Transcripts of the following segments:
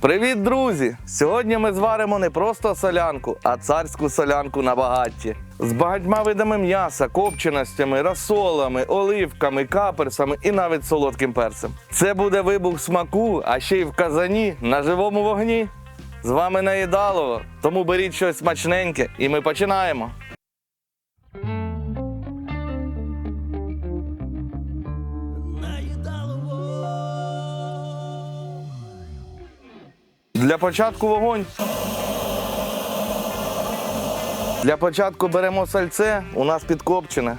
Привіт, друзі! Сьогодні ми зваримо не просто солянку, а царську солянку на багатті. З багатьма видами м'яса, копченостями, розсолами, оливками, каперсами і навіть солодким перцем. Це буде вибух смаку, а ще й в казані на живому вогні. З вами Наїдалово, тому беріть щось смачненьке і ми починаємо. Для початку вогонь. Для початку беремо сальце, у нас підкопчене.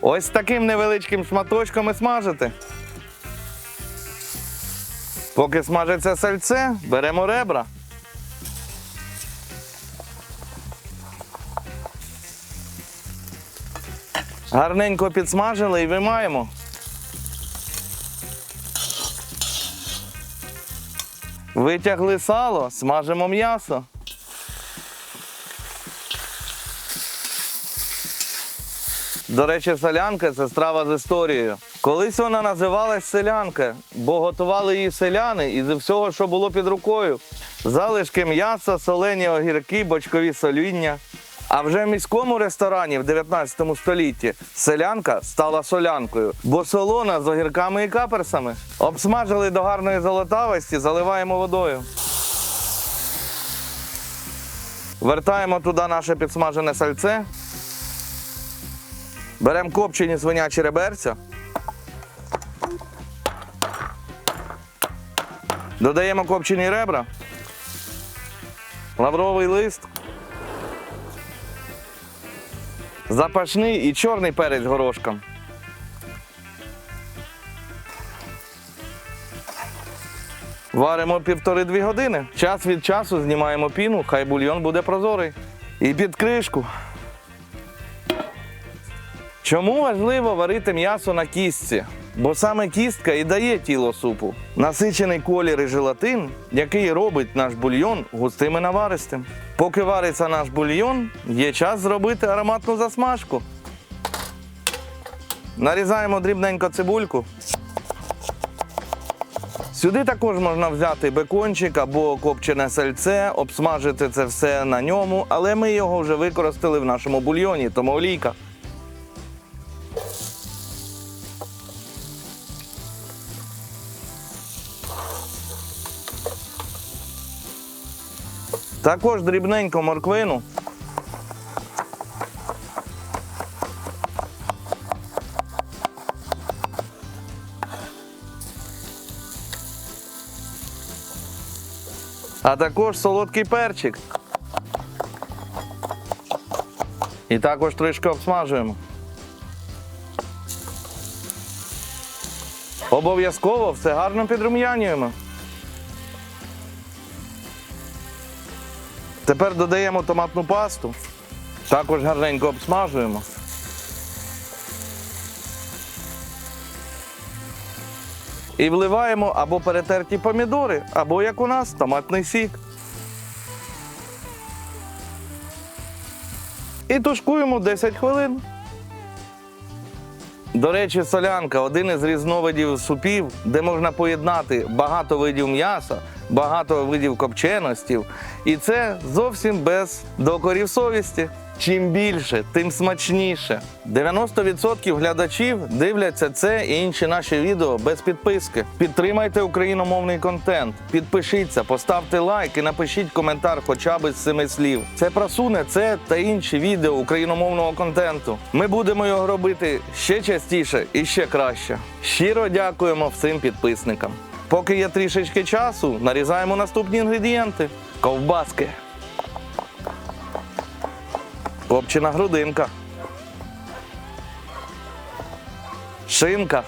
Ось таким невеличким шматочком і смажити. Поки смажиться сальце, беремо ребра. Гарненько підсмажили і виймаємо. Витягли сало, смажимо м'ясо. До речі, солянка це страва з історією. Колись вона називалась селянка, бо готували її селяни із всього, що було під рукою. Залишки м'яса, солені огірки, бочкові соління. А вже в міському ресторані в 19 столітті селянка стала солянкою, бо солона з огірками і каперсами. Обсмажили до гарної золотавості, заливаємо водою. Вертаємо туди наше підсмажене сальце. Беремо копчені свинячі реберця. Додаємо копчені ребра, лавровий лист, запашний і чорний перець горошком. Варимо півтори-дві години. Час від часу знімаємо піну, хай бульйон буде прозорий. І під кришку. Чому важливо варити м'ясо на кістці? Бо саме кістка і дає тіло супу. Насичений колір і желатин, який робить наш бульйон густим і наваристим. Поки вариться наш бульйон, є час зробити ароматну засмажку. Нарізаємо дрібненько цибульку. Сюди також можна взяти бекончик або копчене сальце, обсмажити це все на ньому, але ми його вже використали в нашому бульйоні, тому олійка. Також дрібненько морквину. А також солодкий перчик. І також трішки обсмажуємо. Обов'язково все гарно підрум'янюємо. Тепер додаємо томатну пасту. Також гарненько обсмажуємо. І вливаємо або перетерті помідори, або як у нас томатний сік. І тушкуємо 10 хвилин. До речі, солянка один із різновидів супів, де можна поєднати багато видів м'яса, багато видів копченостів. І це зовсім без докорів совісті. Чим більше, тим смачніше. 90% глядачів дивляться це і інші наші відео без підписки. Підтримайте україномовний контент, підпишіться, поставте лайк і напишіть коментар хоча б з семи слів. Це просуне це та інші відео україномовного контенту. Ми будемо його робити ще частіше і ще краще. Щиро дякуємо всім підписникам. Поки є трішечки часу, нарізаємо наступні інгредієнти: ковбаски. Копчена грудинка. Шинка.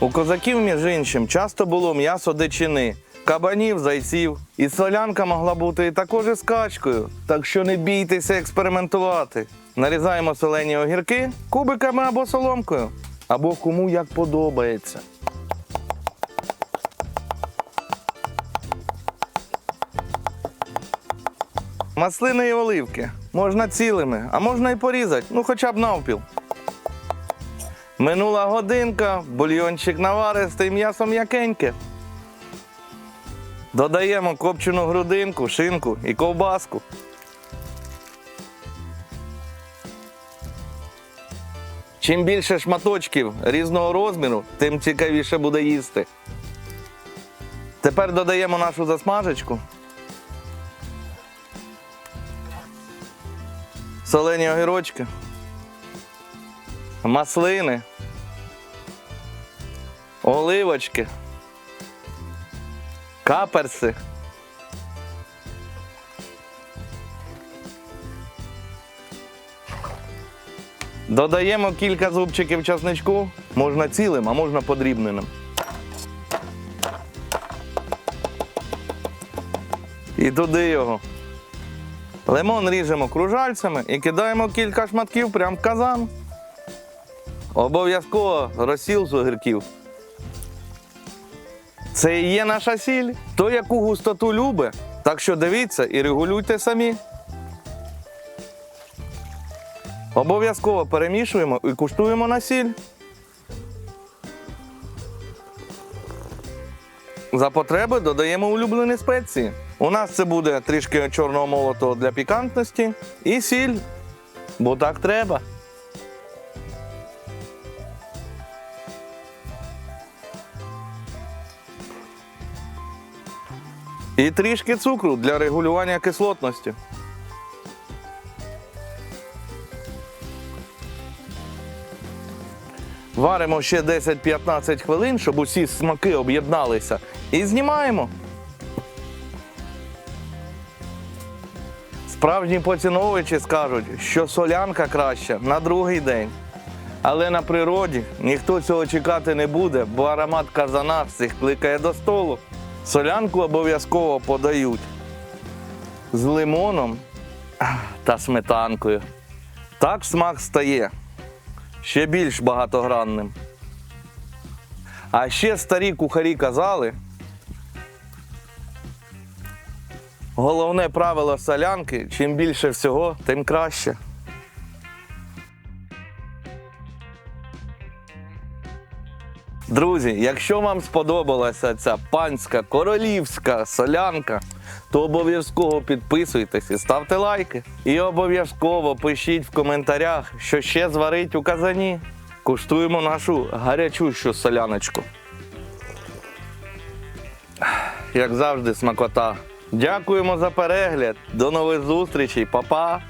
У козаків, між іншим, часто було м'ясо дичини, кабанів, зайців. І солянка могла бути і також із качкою. Так що не бійтеся експериментувати. Нарізаємо солені огірки кубиками або соломкою, або кому як подобається. Маслини і оливки. можна цілими, а можна і порізати, ну хоча б навпіл. Минула годинка, бульйончик наваристий, м'ясо м'якеньке. Додаємо копчену грудинку, шинку і ковбаску. Чим більше шматочків різного розміру, тим цікавіше буде їсти. Тепер додаємо нашу засмажечку. Солені огірочки, маслини, оливочки, каперси. Додаємо кілька зубчиків часничку, можна цілим, а можна подрібненим. І туди його. Лимон ріжемо кружальцями і кидаємо кілька шматків прямо в казан. Обов'язково розсіл з. Це і є наша сіль. То яку густоту любить. Так що дивіться і регулюйте самі. Обов'язково перемішуємо і куштуємо на сіль. За потреби додаємо улюблені спеції. У нас це буде трішки чорного молотого для пікантності і сіль, бо так треба. І трішки цукру для регулювання кислотності. Варимо ще 10-15 хвилин, щоб усі смаки об'єдналися. І знімаємо. Справжні поціновувачі скажуть, що солянка краща на другий день. Але на природі ніхто цього чекати не буде, бо аромат казана всіх кликає до столу. Солянку обов'язково подають з лимоном та сметанкою. Так смак стає ще більш багатогранним. А ще старі кухарі казали, головне правило солянки, чим більше всього, тим краще. Друзі, якщо вам сподобалася ця панська королівська солянка, то обов'язково підписуйтесь і ставте лайки. І обов'язково пишіть в коментарях, що ще зварить у казані. Куштуємо нашу гарячущу соляночку. Як завжди, смакота. Дякуємо за перегляд. До нових зустрічей, Па-па!